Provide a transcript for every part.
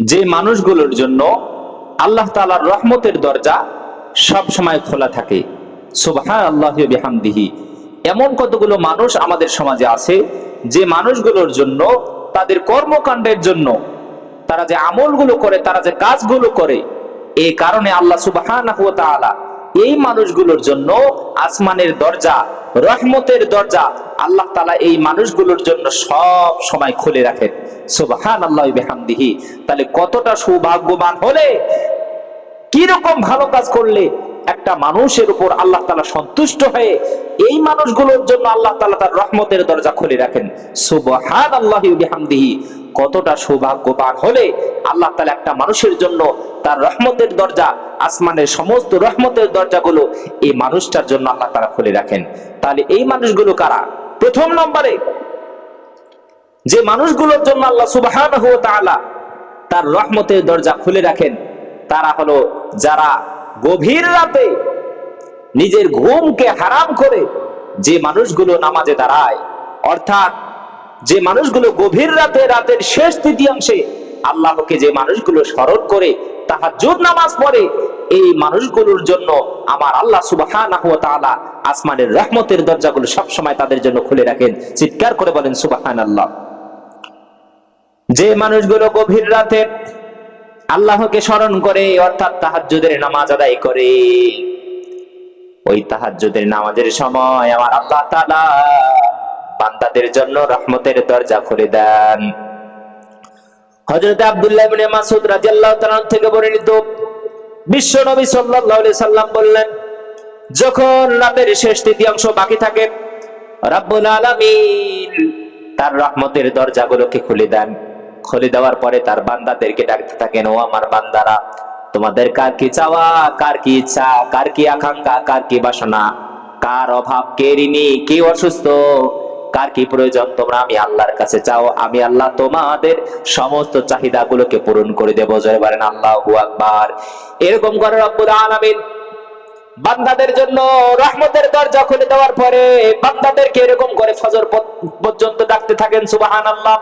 যে মানুষগুলোর জন্য আল্লাহ তালার রহমতের দরজা সব সময় খোলা থাকে। সুবহান আল্লাহ এমন কতগুলো মানুষ আমাদের সমাজে আছে, যে মানুষগুলোর জন্য, তাদের কর্মকাণ্ডের জন্য, তারা যে আমলগুলো করে, তারা যে কাজগুলো করে এই কারণে আল্লাহ সুবহান এই মানুষগুলোর জন্য আসমানের দরজা, রহমতের দরজা আল্লাহ তালা এই মানুষগুলোর জন্য সব সময় খুলে রাখেন। সুবহান আল্লাহ বেহামদিহি। তাহলে কতটা সৌভাগ্যবান হলে, কীরকম ভালো কাজ করলে একটা মানুষের উপর আল্লাহ তালা সন্তুষ্ট হয়ে এই মানুষগুলোর জন্য আল্লাহ তালা তার রহমতের দরজা খুলে রাখেন। সুবহান আল্লাহ বিহামদিহি। কতটা সৌভাগ্যবান হলে আল্লাহ তালা একটা মানুষের জন্য তার রহমতের দরজা, আসমানের সমস্ত রহমতের দরজাগুলো এই মানুষটার জন্য আল্লাহ তালা খুলে রাখেন। তাহলে এই মানুষগুলো কারা? প্রথম নম্বরে যে মানুষগুলোর জন্য আল্লাহ সুবহান তার রহমতের দরজা খুলে রাখেন, তারা হলো যারা গভীর রাতে নিজের ঘুমকে হারাম করে যে মানুষগুলো নামাজে দাঁড়ায়, অর্থাৎ যে মানুষগুলো গভীর রাতে রাতের শেষ তৃতীয়াংশে আল্লাহকে যে মানুষগুলো স্মরণ করে তাহাজ্জুদ নামাজ পড়ে এই মানুষগুলোর জন্য আমার আল্লাহ তাআলা আসমানের রহমতের দরজাগুলো সব সময় তাদের জন্য খুলে রাখেন। চিৎকার করে বলেন, সুবহানাল্লাহ। যে মানুষগুলো গভীর রাতে আল্লাহকে স্মরণ করে, অর্থাৎ তাহাজ্জুদের নামাজ আদায় করে, ওই তাহাজ্জুদের নামাজের সময় আমার আল্লাহ বান্দাদের জন্য রহমতের দরজা খুলে দেন। হযরত আব্দুল্লাহ মাসুদ তাআলা থেকে বর্ণিত বিশ্ব নবী আলাইহি সাল্লাম বললেন, যখন রাতের শেষ তৃতীয়াংশ বাকি থাকে, রাব্বুল আলামিন তার রহমতের দরজাগুলোকে খুলে দেন। খুলে দেওয়ার পরে তার বান্দাদেরকে ডাকতে থাকেন, ও আমার বান্দারা, তোমাদের কার কি চাওয়া, কার কি ইচ্ছা, কার কি আকাঙ্ক্ষা, কার কি বাসনা, কার অভাব, কে ঋণী, কে অসুস্থ? কার কি প্রয়োজন? তোমরা আমি আল্লাহর কাছে চাও, আমি আল্লাহ তোমাদের সমস্ত চাহিদা গুলোকে পূরণ করে দেবো। জয় বলেন, আল্লাহু আকবার। এরকম করে রব্বুল আলামিন বান্দাদের জন্য রহমতের দরজা খুলে দেওয়ার পরে বান্দাদেরকে এরকম করে ফজর পর্যন্ত ডাকতে থাকেন, সুবহানাল্লাহ।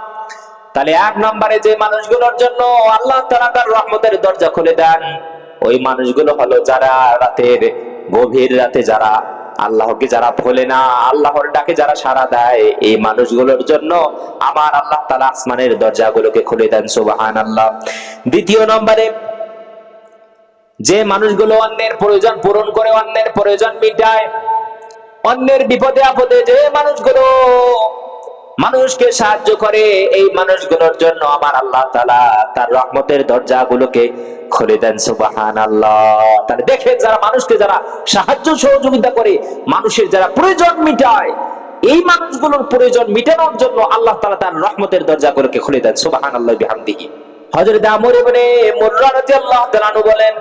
তাহলে এক নম্বরে যে মানুষগুলোর জন্য আল্লাহ তাআলা তার রহমতের দরজা খুলে দেন, ওই মানুষগুলো হলো যারা রাতের গভীর রাতে যারা আল্লাহকে যারা ভোলে না, আল্লাহর ডাকে যারা সাড়া দেয়, এই মানুষগুলোর জন্য আমার আল্লাহ তালা আসমানের দরজাগুলোকে খুলে দেন সুবাহান আল্লাহ দ্বিতীয় নম্বরে, যে মানুষগুলো অন্যের প্রয়োজন পূরণ করে, অন্যের প্রয়োজন মিটায়, অন্যের বিপদে আপদে যে মানুষগুলো মানুষকে সাহায্য করে এই মানুষগুলোর জন্য আমার আল্লাহ তাআলা তার রহমতের দরজাগুলোকে খুলে দেন সুবাহান আল্লাহ তাহলে দেখেন যারা মানুষকে যারা সাহায্য সহযোগিতা করে, মানুষের যারা প্রয়োজন মিটায়, এই মানুষগুলোর প্রয়োজন মিটানোর জন্য আল্লাহ তালা তার রহমতের দরজাগুলোকে খুলে দেন সুবাহান আল্লাহ বিহামদিহি। হযরত আমর ইবনে বলেন,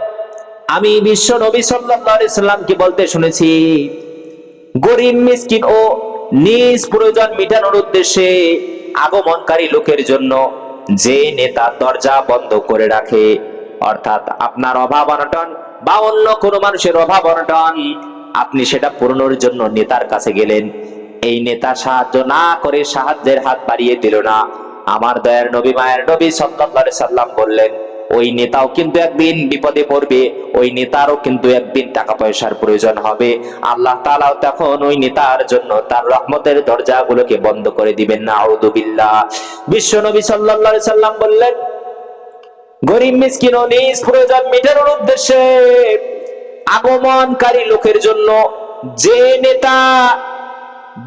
আমি বিশ্ব নবী সাল্লাল্লাহু আলাইহি সাল্লামকে বলতে শুনেছি, গরিব, মিসকিন ও নিজ প্রয়োজন মিটানোর উদ্দেশ্যে আগমনকারী লোকের জন্য যে নেতা দরজা বন্ধ করে রাখে, অর্থাৎ আপনার অভাব অনটন বা অন্য কোনো মানুষের অভাব অনটন, আপনি সেটা পূরণের জন্য নেতার কাছে গেলেন। এই নেতা সাহায্য না করে সাহায্যের হাত বাড়িয়ে দিল না। আমার দয়ার নবী মায়ের নবী সাল্লাল্লাহু আলাইহি সাল্লাম বললেন ওই নেতাও কিন্তু একদিন বিপদে পড়বে, ওই নেতারও কিন্তু একদিন টাকা পয়সার প্রয়োজন হবে। আল্লাহ তাআলাও তখন ওই নেতার জন্য তার রহমতের দরজাগুলোকে বন্ধ করে দিবেন। না আউযুবিল্লাহ বিশ্ব নবী আলাইহি সাল্লাম বললেন, গরিব মিসকিন ও নিজ প্রয়োজন মেটানোর উদ্দেশ্যে আগমনকারী লোকের জন্য যে নেতা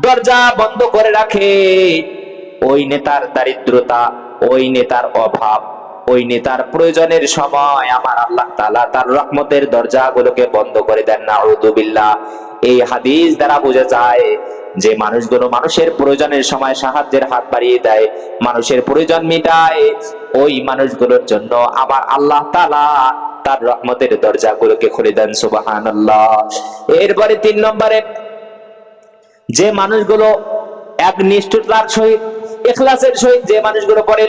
দরজা বন্ধ করে রাখে, ওই নেতার দারিদ্রতা, ওই নেতার অভাব ওই নেতার প্রয়োজনের সময় আমার আল্লাহ তাআলা তার রহমতের দরজাগুলোকে বন্ধ করে দেন। না আউযুবিল্লাহ এই হাদিস দ্বারা বোঝা যায় যে মানুষগুলো মানুষের প্রয়োজনের সময় সাহায্যের হাত বাড়িয়ে দেয়, মানুষের প্রয়োজন মিটায়। ওই মানুষগুলোর জন্য আমার আল্লাহ তালা তার রহমতের দরজাগুলোকে খুলে দেন, সুবহানাল্লাহ। এরপরে তিন নম্বরে, যে মানুষগুলো এক নিষ্ঠুরতার সহিত ইখলাসের সহিত যে মানুষগুলো পড়ে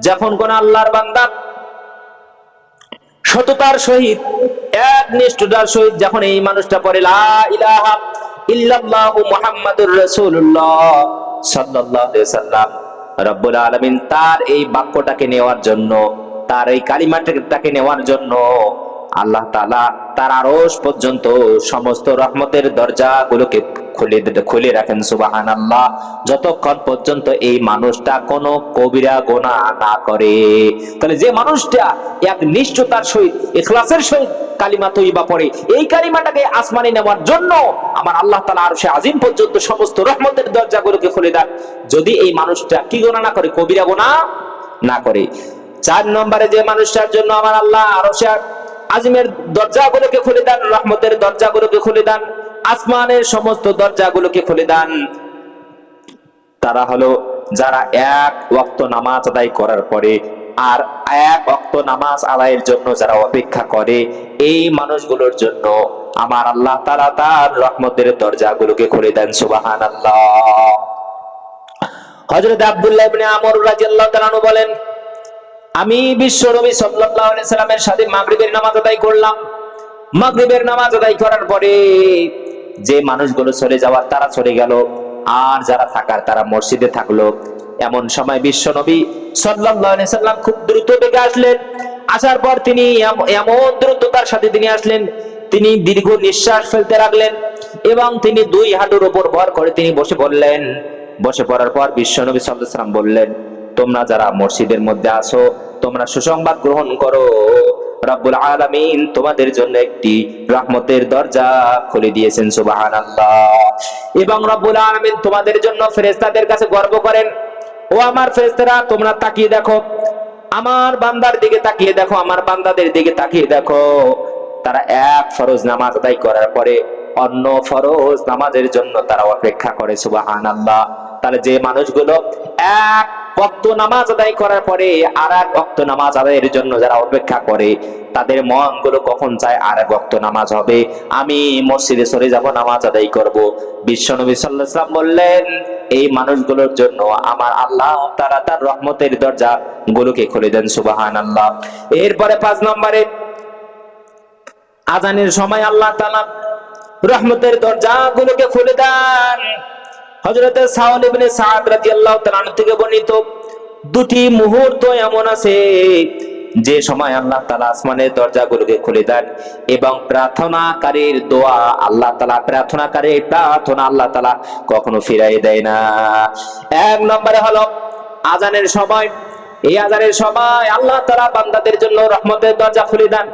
যখন কোন আল্লাহর বান্দা সততার সহিত, এক নিষ্ঠতার সহিত যখন এই মানুষটা পড়ে, লা ইলাহা রাসূলুল্লাহ সাল্লাম রব্বুল আলামিন তার এই বাক্যটাকে নেওয়ার জন্য, তার এই কালিমাটাকে নেওয়ার জন্য আল্লাহ তাআলা তার আরশ পর্যন্ত সমস্ত রহমতের দরজাগুলোকে খুলে খুলে রাখেন, সুবহানাল্লাহ। যতক্ষণ পর্যন্ত এই মানুষটা কোনো কবিরা গোনা না করে। তাহলে যে মানুষটা এক নিষ্ঠতার সহিত, ইখলাসের সহিত কালিমা তৈবা পড়ে, এই কালিমাটাকে আসমানে নেওয়ার জন্য আমার আল্লাহ তালা আরও সে আজিম পর্যন্ত সমস্ত রহমতের দরজাগুলোকে খুলে দেন। যদি এই মানুষটা কি গোনা না করে, কবিরা গোনা না করে। চার নম্বরে যে মানুষটার জন্য আমার আল্লাহ আরও সে আজিমের দরজাগুলোকে খুলে দেন, রহমতের দরজাগুলোকে খুলে দেন, আসমানের সমস্ত দরজাগুলোকে খুলে দেন, তারা হলো যারা এক ওয়াক্ত নামাজ আদায় করার পরে আর এক অক্ত নামাজ আদায়ের জন্য যারা অপেক্ষা করে, এই মানুষগুলোর জন্য আমার আল্লাহ তারা তার রহমতের দরজাগুলোকে খুলে দেন সুবাহান আল্লাহ হজরত আব্দুল্লাহ ইবনে আমর রাদিয়াল্লাহু তাআলা বলেন, আমি বিশ্ব আলাইহি সাল্লামের সাথে মাগরিবের নামাজ আদায় করলাম। মাগরিবের নামাজ আদায় করার পরে যে মানুষগুলো চলে যাওয়ার, তারা চলে গেল। আর যারা থাকার, তারা মসজিদে থাকল। এমন সময় বিশ্ব নবী আলাইহি সাল্লাম খুব দ্রুত বেগে আসলেন। আসার পর তিনি এম- এমন দ্রুততার সাথে তিনি আসলেন, তিনি দীর্ঘ নিঃশ্বাস ফেলতে লাগলেন এবং তিনি দুই হাঁটুর উপর ভর করে তিনি বসে পড়লেন। বসে পড়ার পর বিশ্ব নবী আলাইহি সাল্লাম বললেন, তোমরা যারা মসজিদের মধ্যে আছো, তোমরা সুসংবাদ গ্রহণ করো। রব্বুল আলামিন তোমাদের জন্য একটি রহমতের দরজা খুলে দিয়েছেন, সুবহানাল্লাহ। এবং রব্বুল আলামিন তোমাদের জন্য ফেরেশতাদের কাছে গর্ব করেন ও আমার ফেরেশতারা, তোমরা তাকিয়ে দেখো। আমার বান্দার দিকে তাকিয়ে দেখো, আমার বান্দাদের দিকে তাকিয়ে দেখো। তারা এক ফরজ নামাজ আদায় করার পরে অন্য ফরজ নামাজের জন্য তারা অপেক্ষা করে, সুবহানাল্লাহ। তাহলে যে মানুষগুলো এক ওয়াক্ত নামাজ আদায় করার পরে আর এক ওয়াক্ত নামাজ আদায়ের জন্য যারা অপেক্ষা করে, তাদের মনগুলো কখন চায় আর এক ওয়াক্ত নামাজ হবে? আমি মসজিদে সরে যাব, নামাজ আদায় করব। বিশ্বনবী সাল্লাল্লাহু আলাইহি বললেন এই মানুষগুলোর জন্য আমার আল্লাহ তারা তার রহমতের দরজা গুলোকে খুলে দেন, সুবহানাল্লাহ। এরপরে পাঁচ নম্বরে, আজানের সময় আল্লাহ তাআলা রহমতের দরজাগুলোকে খুলে দেন। তাআলা থেকে বর্ণিত, দুটি মুহূর্ত এমন আছে যে সময় আল্লাহ তালা আসমানের দরজাগুলোকে খুলে দেন এবং প্রার্থনাকারীর দোয়া আল্লাহ তাআলা প্রার্থনাকারীর প্রার্থনা আল্লাহ তালা কখনো ফিরাই দেয় না। এক নম্বরে হলো আজানের সময়। এই আজানের সময় আল্লাহ তালা বান্দাদের জন্য রহমতের দরজা খুলে দেন।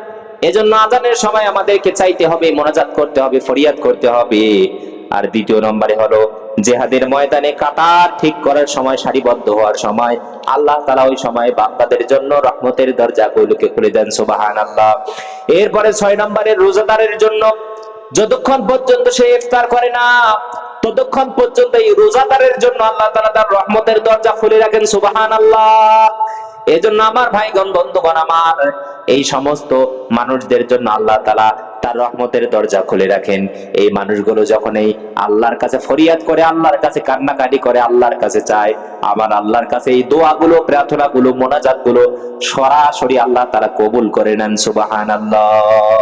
এজন্য আজানের সময় আমাদেরকে চাইতে হবে, মোনাজাত করতে হবে, ফরিয়াদ করতে হবে। আর দ্বিতীয় নম্বরে হলো জেহাদের ময়দানে কাতার ঠিক করার সময়, সারিবদ্ধ হওয়ার সময়, আল্লাহ তালা ওই সময় বান্দাদের জন্য রহমতের দরজা গুলোকে খুলে দেন সুবাহান আল্লাহ এরপরে ছয় নম্বরে রোজাদারের জন্য, যতক্ষণ পর্যন্ত সে ইফতার করে না, ততক্ষণ পর্যন্ত এই রোজাদারের জন্য আল্লাহ তালা তার রহমতের দরজা খুলে রাখেন সুবাহান আল্লাহ এজন্য আমার ভাইগণ, বন্ধুগণ আমার, এই সমস্ত মানুষদের জন্য আল্লাহ তালা তার রহমতের দরজা খুলে রাখেন। এই মানুষগুলো যখন এই আল্লাহর কাছে ফরিয়াদ করে, আল্লাহর কাছে কান্নাকাটি করে, আল্লাহর কাছে চায়, আমার আল্লাহর কাছে এই দোয়াগুলো, প্রার্থনাগুলো, মোনাজাতগুলো সরাসরি আল্লাহ তারা কবুল করে নেন সুবাহান আল্লাহ